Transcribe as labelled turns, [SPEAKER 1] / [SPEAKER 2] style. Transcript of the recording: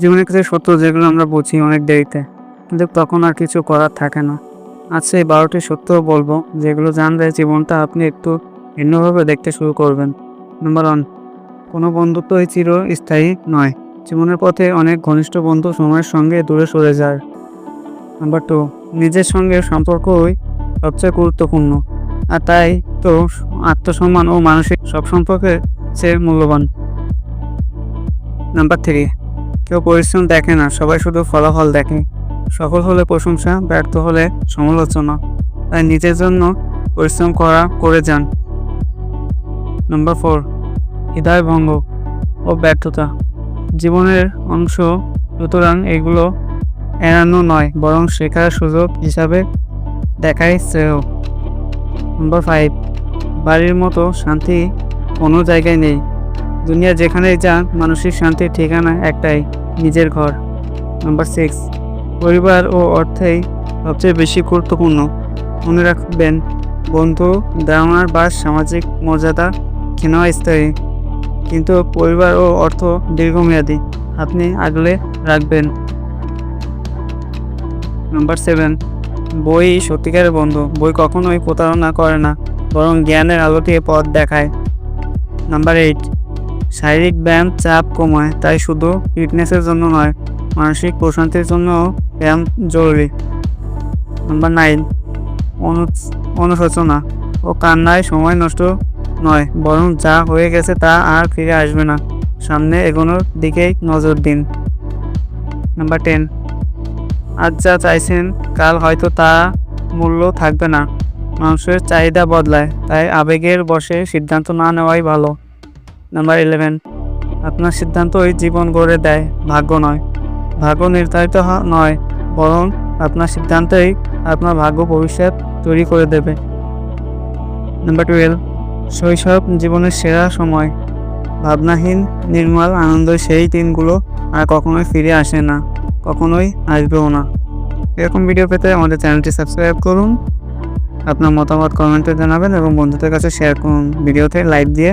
[SPEAKER 1] জীবনে কিছু সত্য যেগুলো আমরা বুঝি অনেক দেরিতে, কিন্তু তখন আর কিছু করার থাকে না। আচ্ছা এই বারোটি সত্য বলব, যেগুলো জানলে জীবনটা আপনি একটু ভিন্নভাবে দেখতে শুরু করবেন। নাম্বার ওয়ান কোনো বন্ধুত্বই চিরস্থায়ী নয়। জীবনের পথে অনেক ঘনিষ্ঠ বন্ধু সময়ের সঙ্গে দূরে সরে যায়। নাম্বার টু নিজের সঙ্গে সম্পর্কই সবচেয়ে গুরুত্বপূর্ণ। আর তাই তো আত্মসম্মান ও মানসিক সব সম্পর্কে চেয়ে মূল্যবান। নাম্বার থ্রি কেউ পরিশ্রম দেখে না, সবাই শুধু ফলাফল দেখে। সফল হলে প্রশংসা, ব্যর্থ হলে সমালোচনা। তাই নিজের জন্য পরিশ্রম করা, করে যান। নাম্বার ফোর হৃদয় ভঙ্গ ও ব্যর্থতা। জীবনের অংশ, সুতরাং এগুলো এড়ানো নয়, বরং শেখার সুযোগ হিসাবে দেখাই শ্রেয়। নাম্বার ফাইভ বাড়ির মতো শান্তি কোনো জায়গায় নেই। দুনিয়া যেখানেই যান মানসিক শান্তির ঠিকানা একটাই, নিজের ঘর। নাম্বার সিক্স পরিবার ও অর্থেই সবচেয়ে বেশি গুরুত্বপূর্ণ। মনে রাখবেন, বন্ধু দারোয়ার বা সামাজিক মর্যাদা ক্ষীণস্থায়ী কিন্তু পরিবার ও অর্থ দীর্ঘমেয়াদী, আপনি আগলে রাখবেন। নাম্বার সেভেন বই সত্যিকারের বন্ধু, বই কখনোই প্রতারণা করে না, বরং জ্ঞানের আলোকে পথ দেখায়। নাম্বার এইট শারীরিক ব্যায়াম চাপ কমায়, তাই শুধু ফিটনেসের জন্য নয়, মানসিক প্রশান্তির জন্য ব্যায়াম জরুরি। নাম্বার নাইন অনুশোচনা ও কান্নায় সময় নষ্ট নয়, বরং যা হয়ে গেছে তা আর ফিরে আসবে না। সামনে এগোনোর দিকেই নজর দিন। নাম্বার টেন, আজ যা চাইছেন কাল হয়তো তা মূল্য থাকবে না। মানুষের চাহিদা বদলায়, তাই আবেগের বসে সিদ্ধান্ত না নেওয়াই ভালো। নাম্বার ইলেভেন আপনার সিদ্ধান্তই জীবন গড়ে দেয়, ভাগ্য নয়। ভাগ্য নির্ধারিত নয়, বরং আপনার সিদ্ধান্তই আপনার ভাগ্য ভবিষ্যৎ তৈরি করে দেবে। নাম্বার টুয়েলভ শৈশব জীবনের সেরা সময়। ভাবনাহীন, নির্মল আনন্দ সেই দিনগুলো আর কখনোই ফিরে আসে না, কখনোই আসবেও না। এরকম ভিডিও পেতে আমাদের চ্যানেলটি সাবস্ক্রাইব করুন। আপনার মতামত কমেন্টে জানাবেন এবং বন্ধুদের কাছে শেয়ার করুন। ভিডিওতে লাইক দিয়ে